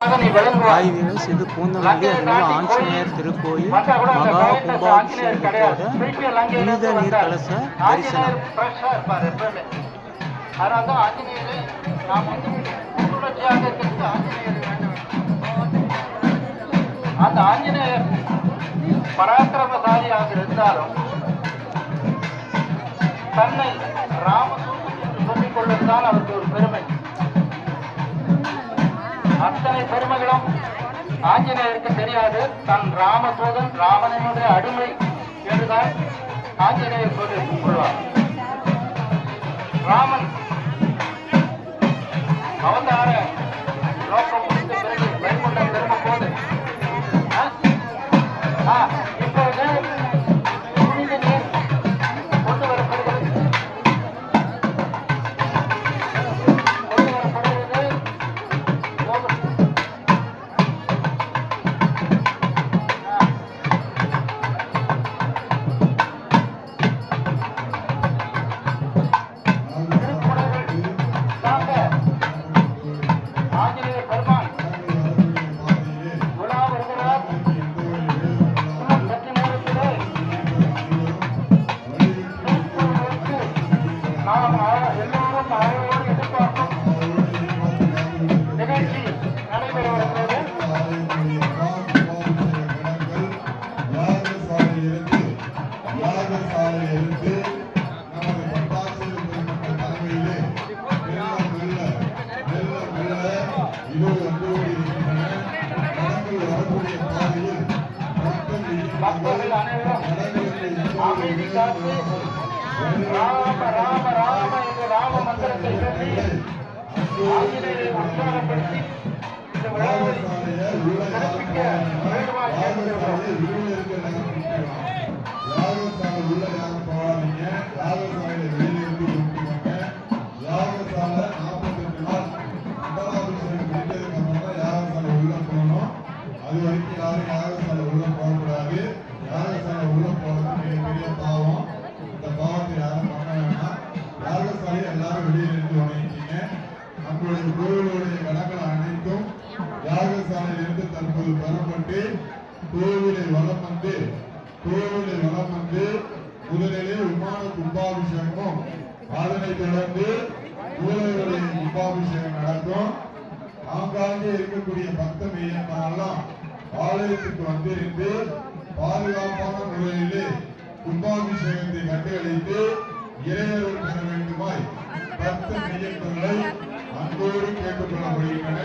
Hi இது பூந்தமல்லி அருள்மிகு ஆஞ்சநேயர் திருக்கோயில் மகா கும்பாபிஷேகத்தோட புனித நீர் கலச தரிசனம். அந்த ஆஞ்சநேயர் பராக்கிரமசாலியாக இருந்தாலும் தன்னை ராமதூதன் என்று சொல்லிக் கொள்வதுதான் அவருக்கு ஒரு பெருமை. அத்தனை பெருமைகளும். ஆஞ்சநேயருக்கு தெரியாது. தன் ராமதூதன் ராவணனுடைய அடிமை என்றுதான் ஆஞ்சநேயர் சொல்லி கொள்வார் அமைதி காத்து ராம ராம ராம என்ற ராம மந்திரத்தை சொல்லி ஆஞ்சநேயரை உற்சாகப்படுத்தி அது வரைக்கும் யாரும் யாகசாலை உள்ள போகக்கூடாது யாகசாலை உள்ள போறது மிகப்பெரிய பாவம் இந்த பாவத்தை யாரும் பண்ண வேண்டாம் யாகசாலை எல்லாரும் வெளியே இருந்து வணங்கிட்டீங்க நம்மளுடைய கோவிலுடைய அனைத்தும் யாகசாலையிலிருந்து தற்போது பெறப்பட்டு கோவிலை வளம் வந்து கோவிலை வளம் வந்து முதலிலே விமான கும்பாபிஷேகமும் அதனை தொடர்ந்து மூலவருடைய கும்பாபிஷேகம் நடக்கும். ஆங்காங்கே இருக்கக்கூடிய பக்த மையங்களெல்லாம் ஆலயத்துக்கு வந்திருந்து பாதுகாப்பான முறையிலே கும்பாபிஷேகத்தை கண்டுகளித்து இறையருள் பெற வேண்டுமாய் பக்த மையங்களை அன்போடு கேட்டுக்கொள்ளப்படுகின்றன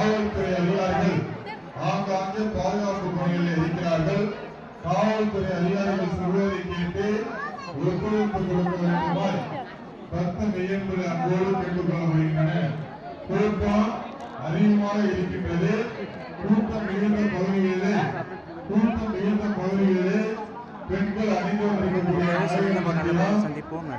காவல்துறை அதிகாரிகள் ஆங்காங்கே பாதுகாப்பு பணிகளில் இருக்கிறார்கள். காவல்துறை அதிகாரிகள் சொல்வதை கேட்டு ஒத்துழைப்பு கொடுக்க வேண்டுமாய் பக்த மையங்களை அன்போடு கேட்டுக்கொள்ளப்படுகின்றன கூட்டம் அதிகமாக இருக்கின்றது. கூட்டம் மிகுந்த பகுதிகளிலே கூட்டம் மிகுந்த பகுதிகளிலே பெண்கள் அணிந்து வந்திருக்கக்கூடிய சந்திப்போம்.